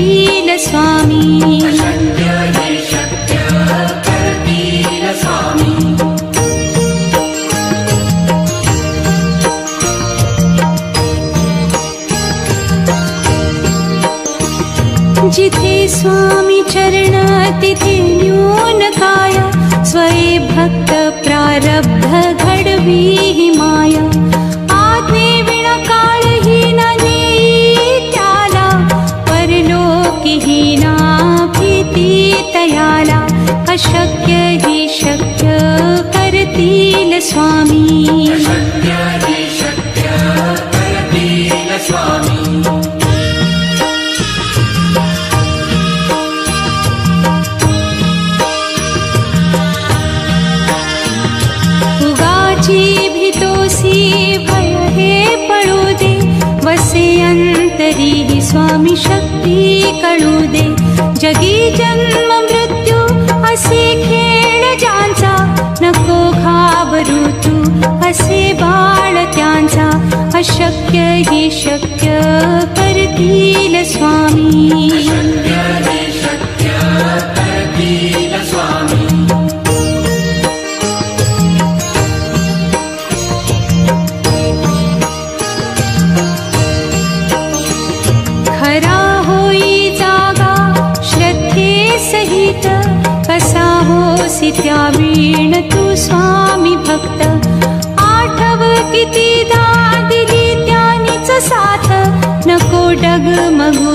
स्वामी আশা कहि शक्यतिल स्वामी।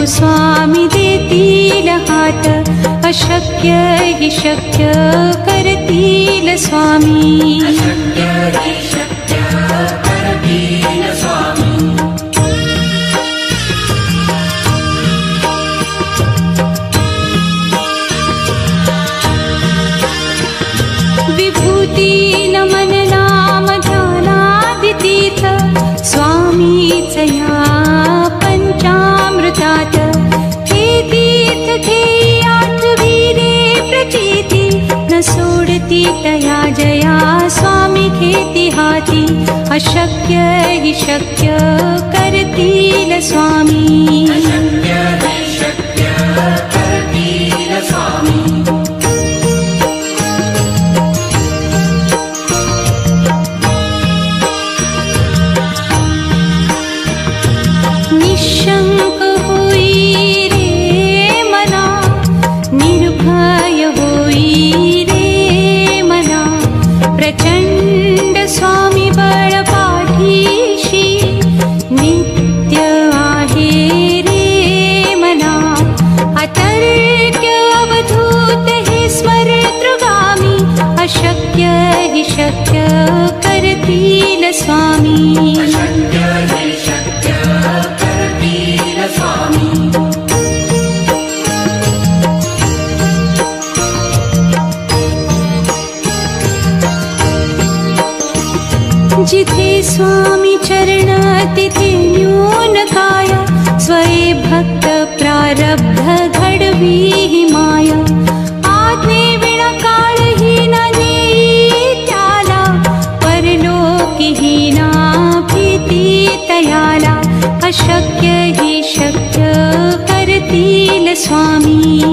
स्वामी देतिल हाट अशक्य हि शक्य करतील स्वामी. ीतया जया स्वामी केतिहाी अशक्य हि शक्य करतील स्वामी। जिथे स्वामी चरणातिथिन्यूनकाय स्वरे भक्तप्रारब्ध घडवी माया। आत्मृणकालहीना नीत्याला परलोकिहीना प्रीति तयाला अशक्य हि शक्य करतील स्वामी।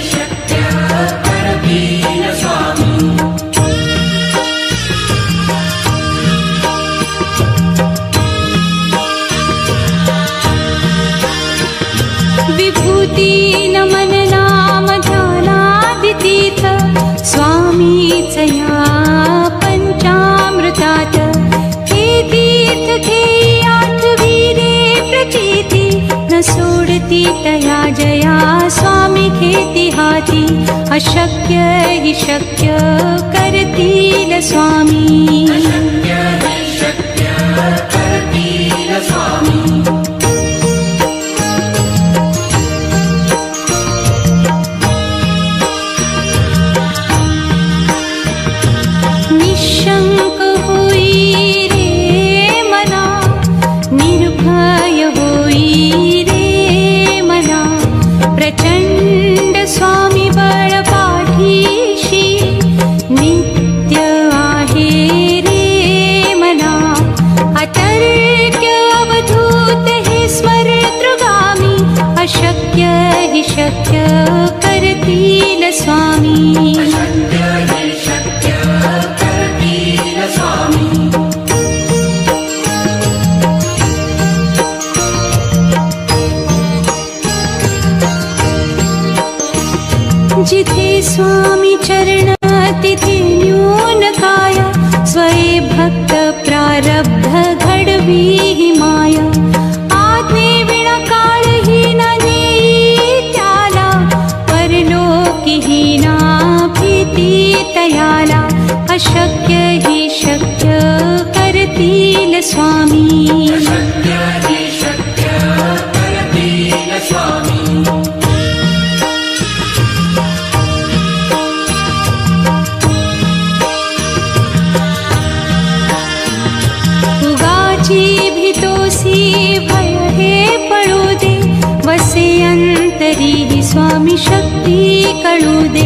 स्वामीच या पंचामृतात। हे तीर्थ घेई आठवी रे प्रचिती न सोडती तया जया स्वामी घेती हाती। अशक्य हि शक्य करतील स्वामी हि शक्य करतील स्वामी। जिथे स्वामी भीती तयाला अशक्य हि शक्य करतील स्वामी। उगाची भीतोसी भय हे पळू दे वसे अंतरी हि स्वामी शक्ती कळू दे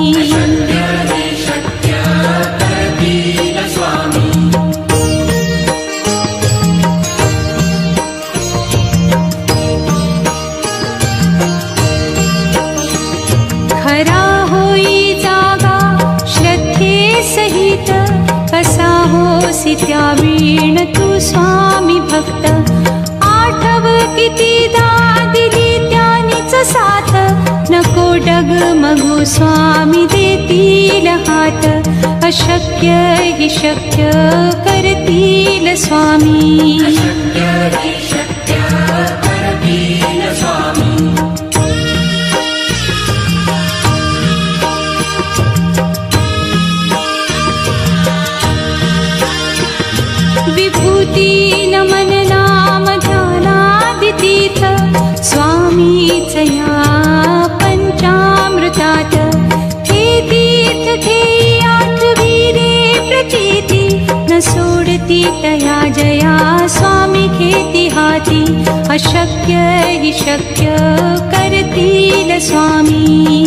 स्वामी घेती हाती अशक्य हि शक्य करतील स्वामी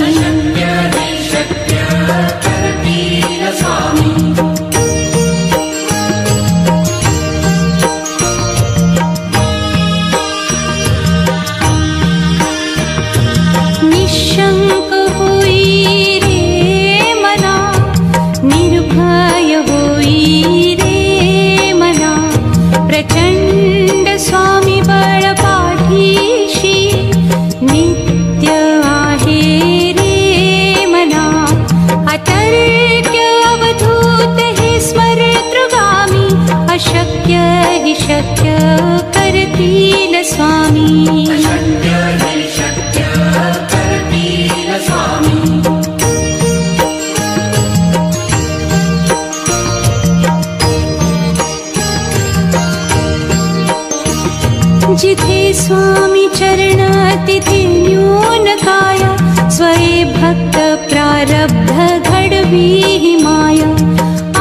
जिथे स्वामी चरण तिथे न्यून काया स्वये भक्त प्रारब्ध घडवी हि माया।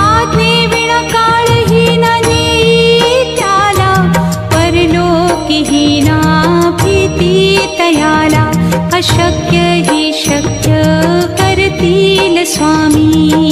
आज्ञे विण काळहीन नेई त्याला परलोकीहीना भीती तयाला अशक्य हि शक्य करतील स्वामी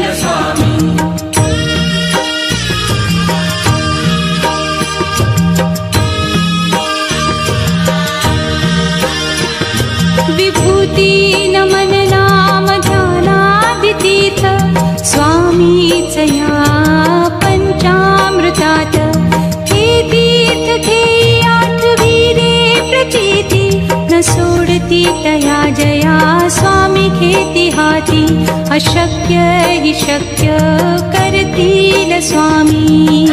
स्वामीच या पंचामृतात हे तीर्थ घेई आठवी रे प्रचिती न सोडती तया जया स्वामी घेती हाती अशक्य हि शक्य करतील स्वामी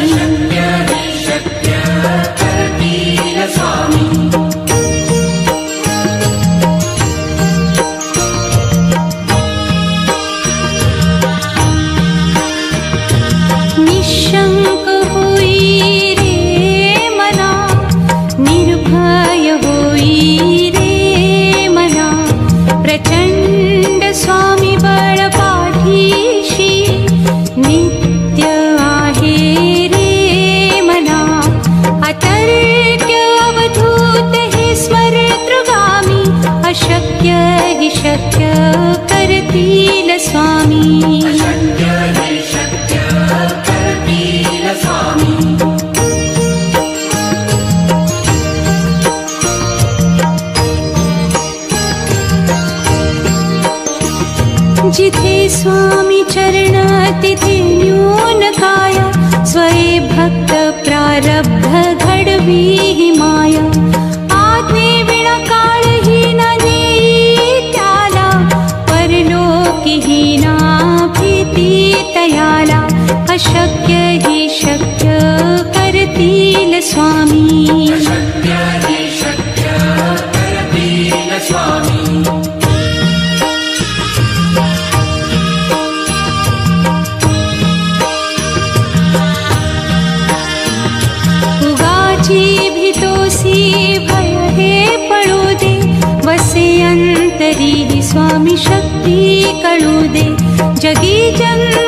करतील अशक्य हि शक्य करतील स्वामी। शक्य हि शक्य करतील स्वामी उगाची भीतोसी भय हे पळू दे वसे अंतरी ही स्वामी शक्ती कळू दे। जगी जन्म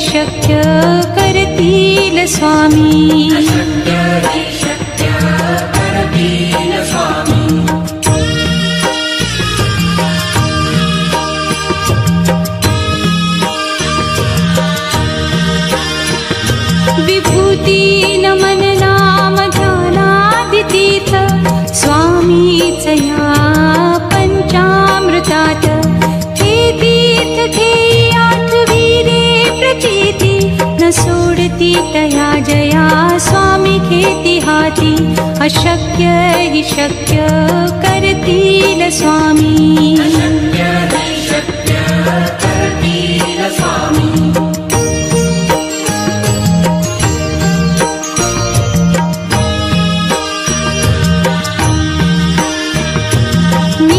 शक्य करतील स्वामी?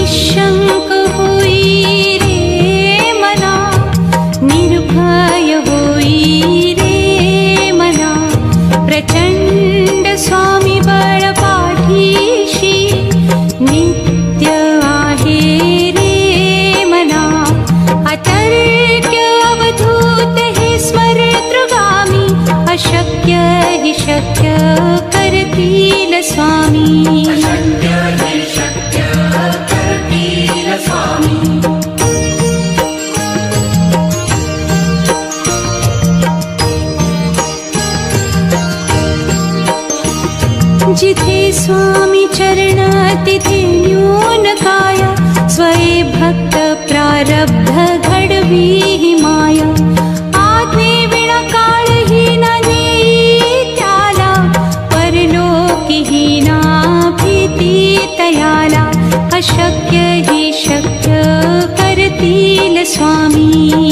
निशङ्क होई रे मना निर्भय होई रे मना प्रचण्ड स्वामी बळपाठीशी नित्य आहे रे मना अतर्क्य अवधूत हे स्मरतृगामी अशक्य हि शक्य करतील जिथे स्वामी चरण तिथे न्यून काय स्वये भक्त प्रारब्ध घडवी माया। आज्ञे विणा काळही न नेई त्याला परलोकी ही ना भीती तयाला अशक्य हि शक्य करतील स्वामी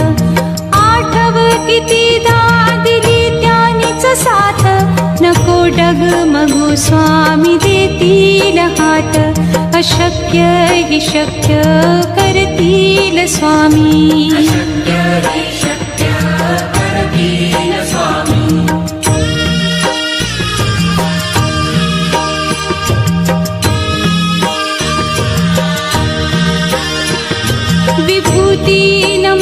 स्वामी देतील हात अशक्य हि शक्य करतील स्वामी। विभूती नाम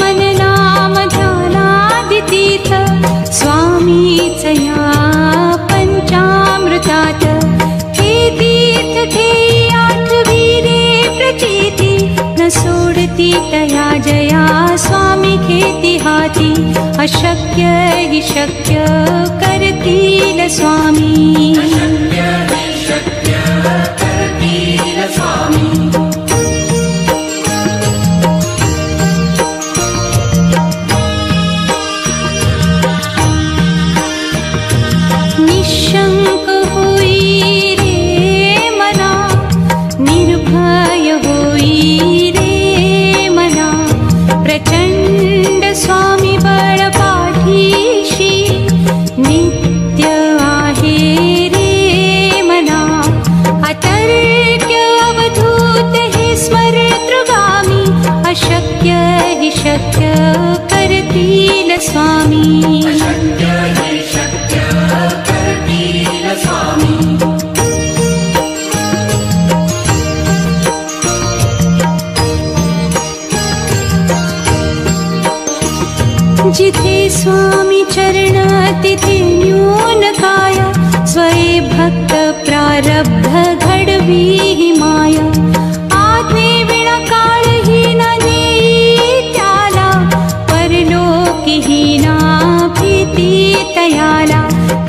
स्वामीच तया जया स्वामी खेती हाती। अशक्य हि शक्य करतील स्वामी स्वामी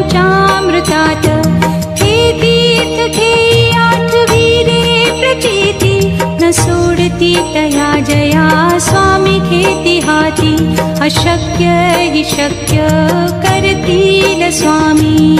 मृतात् खेतीत खेयां वीरे प्रचेति न सोडति तया जया स्वामी खेतिहाति अशक्य हि शक्य करति न स्वामी।